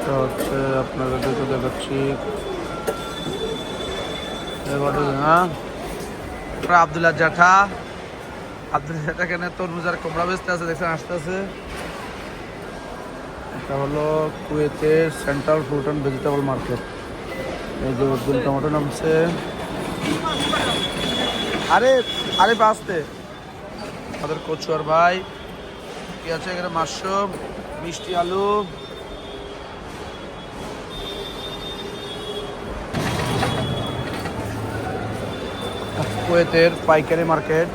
এটা হচ্ছে আপনাদের দেখে দেখাচ্ছি। হ্যাঁ? আবদুল্লাহ জাঠা আবদুল্লাহ জাঠা কেন তরমুজ আর কোমড়া বেচতে আছে, দেখছেন আসতে আছে এটা হলো কুয়েতের central fruit and vegetable market. এই যে উর্দুল টমেটো নামছে। আরে আরে বাঁচতে। আমাদের কচুয়ার ভাই। কি আছে এখানে? মাশরুম, মিষ্টি আলু। কুয়েতের পাইকারি মার্কেট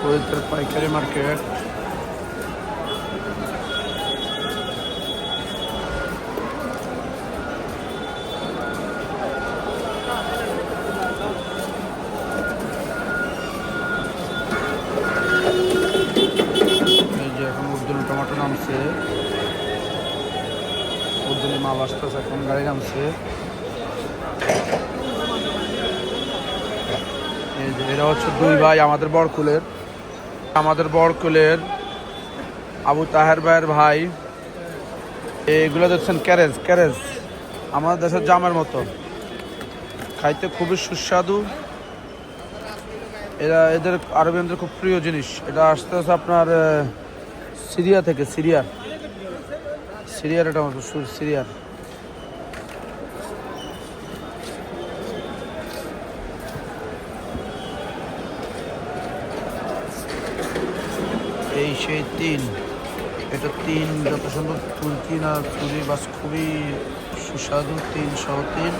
কুয়েতের পাইকারি মার্কেট নামছে উর্দুলি মাল আসতেছে, এখন গাড়ি নামছে। এরা হচ্ছে দুই ভাই, আমাদের বরকুলের। আমাদের বরকুলের আবু তাহের ভাইয়ের ভাই। এগুলো দেখছেন, ক্যারেজ ক্যারেজ। আমাদের দেশের জামের মতো। খাইতে খুবই সুস্বাদু। এরা এদের আরবিয়ানদের খুব প্রিয় জিনিস। এটা আসতে আপনার সিরিয়া থেকে সিরিয়ার সিরিয়ার এটা মতো সু- সিরিয়ার। এই সেই তিন। এটা তিন, যত সম্ভব তুর্কি না চুরি বাস খুবই সুস্বাদু, তিন সহ তিন।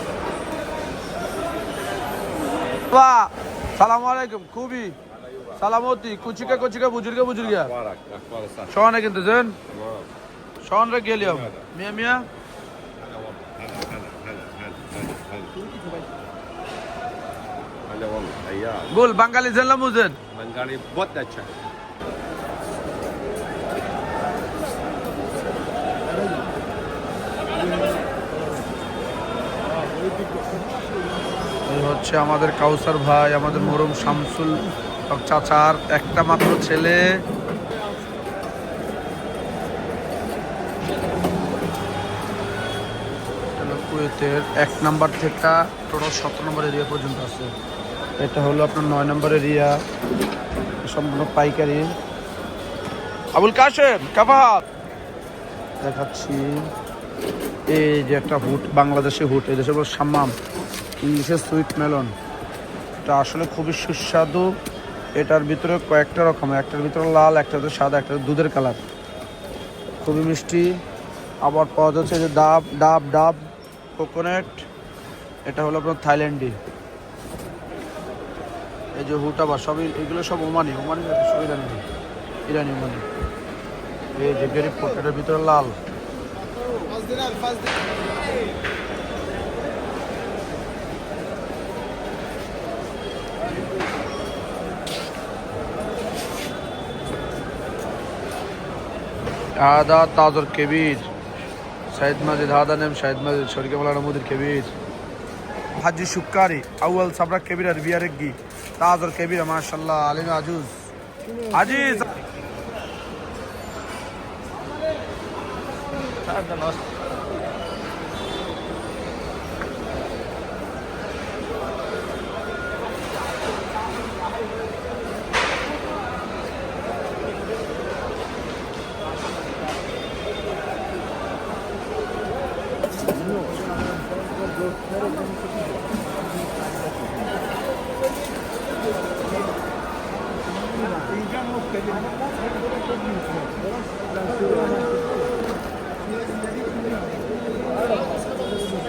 সালাম আলাইকুম, খুবই। সালামতি কুচিকা কুচিকা বুজুর্গা বুজুর্গা। শহরে কিনতে যেন শহরে গেলিয়াম মিয়া মিয়া। বল বাঙালি জানলাম বুঝেন বাঙালি বহুত আচ্ছা। হচ্ছে আমাদের কাউসার ভাই আমাদের মরম শামসুল। চাচার একটা মাত্র ছেলে। এক নাম্বার থেকে টোটাল সতেরো নম্বর এরিয়া পর্যন্ত আছে। এটা হলো আপনার নয় নম্বর এরিয়া সম্পূর্ণ পাইকারি। আবুল কাশেম কাফাহাত দেখাচ্ছি। এই যে একটা হুট, বাংলাদেশি হুট, এই দেশে বলে সাম্মাম, ইংলিশের সুইট মেলন। এটা আসলে খুবই সুস্বাদু। এটার ভিতরে কয়েকটা রকম, একটার ভিতরে লাল একটাতে সাদা একটা দুধের কালার। খুবই মিষ্টি। আবার পাওয়া যাচ্ছে যে ডাব ডাব ডাব, কোকোনাট। এটা হলো আপনার থাইল্যান্ডি। এই যে হুট আবার, সবই এগুলো সব ওমানি ওমানি সব ইরানি। ইরানি ওমানি। এই যে গরিব এটার ভিতরে লাল। هذا تاجر كبير سيد ماجد هذا نعم سيد ماجد شركة مولانا مدير كبير حجي شكاري أول صبرك كبير ربيع رقي تاجر كبير ما شاء الله علينا عجوز عزيز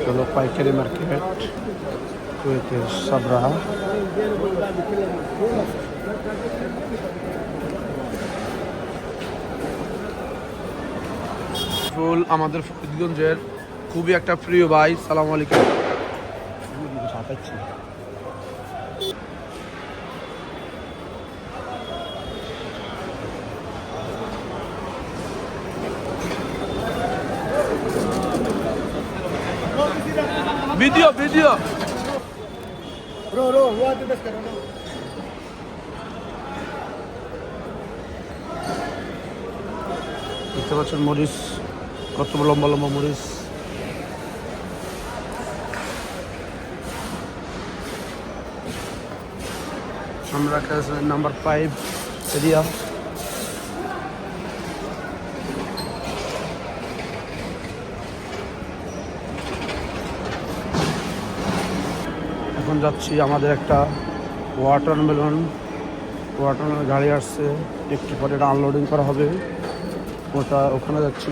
হলো পাইকারি মার্কেট কুয়েতের সাবরা ফুল আমাদের ফরিদগঞ্জের খুবই একটা প্রিয় ভাই সালাম আলাইকুম Video, video. Bro, bro, what the best karo দেখতে পাচ্ছেন মরিস কত লম্বা লম্বা মরিচ আমরা নাম্বার ফাইভ এরিয়া এখন যাচ্ছি আমাদের একটা ওয়াটারমেলন ওয়াটারমেলন গাড়ি আসছে, একটু পরে এটা আনলোডিং করা হবে। ওটা ওখানে যাচ্ছি।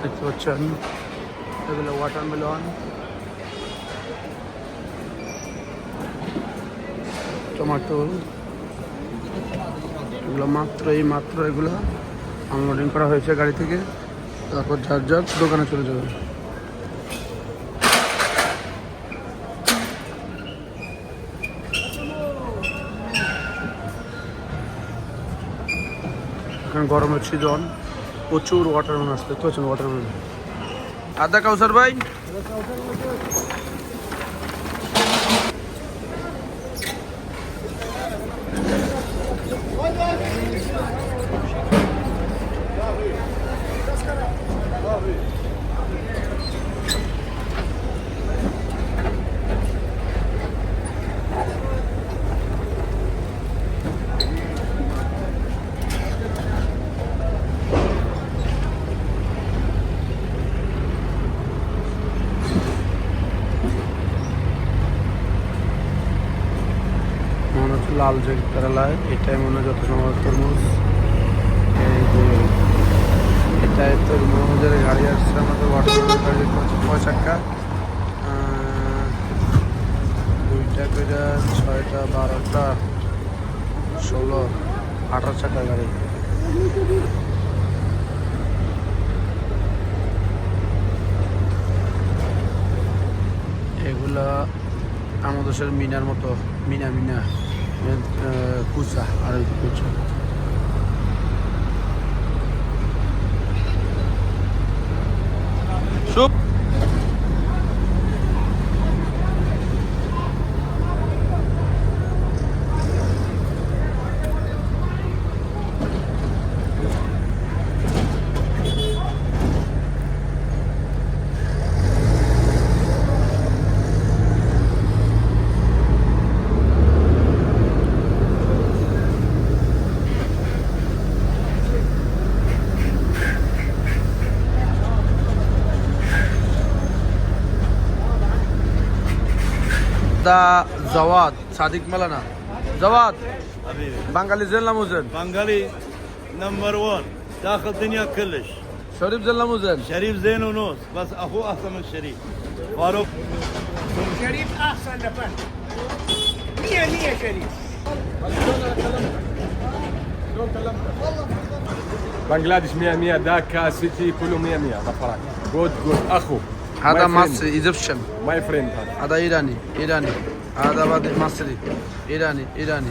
দেখতে পাচ্ছেন, এগুলো ওয়াটারমেলন টমেটো এগুলো মাত্র, এই মাত্র এগুলো আনলোডিং করা হয়েছে গাড়ি থেকে। তারপর যার যার দোকানে চলে যাবে। এখন গরমের সিজন প্রচুর ওয়াটারমেলন আসতে তো পাচ্ছেন ওয়াটারমেলন আদা কাউসার ভাই? লাল যে কেরালায় এটাই মনে হয় যত সম্ভব তরমুজ, এই যে এটাই তরমুজের গাড়ি আসছে আমাদের ওয়াটার গাড়ি ছয় চাক্কা। দুইটা করে ছয়টা, বারোটা, ষোলো, আঠারো চাকা গাড়ি। এগুলা আমাদের মিনার মতো, Mina Mina. Kusa, e, Arayip Koçak. দা জওয়াদ সাদিক মালানা জওয়াদ حبيبي বাঙালি জেলা মুজেন بنغالي نمبر 1 داخل الدنيا كلش শরীফ জেলা মুজেন شريف زين ونوس بس اخوه احسن من شريف فاروق شريف احسن لفن مية مية شريف بنجلاديش 100 100 داكا سيتي كله 100 100 ظفران جود جود اخو هذا مصري ايجيبشن ماي فريند هذا هذا ايراني ايراني هذا بعد مصري ايراني ايراني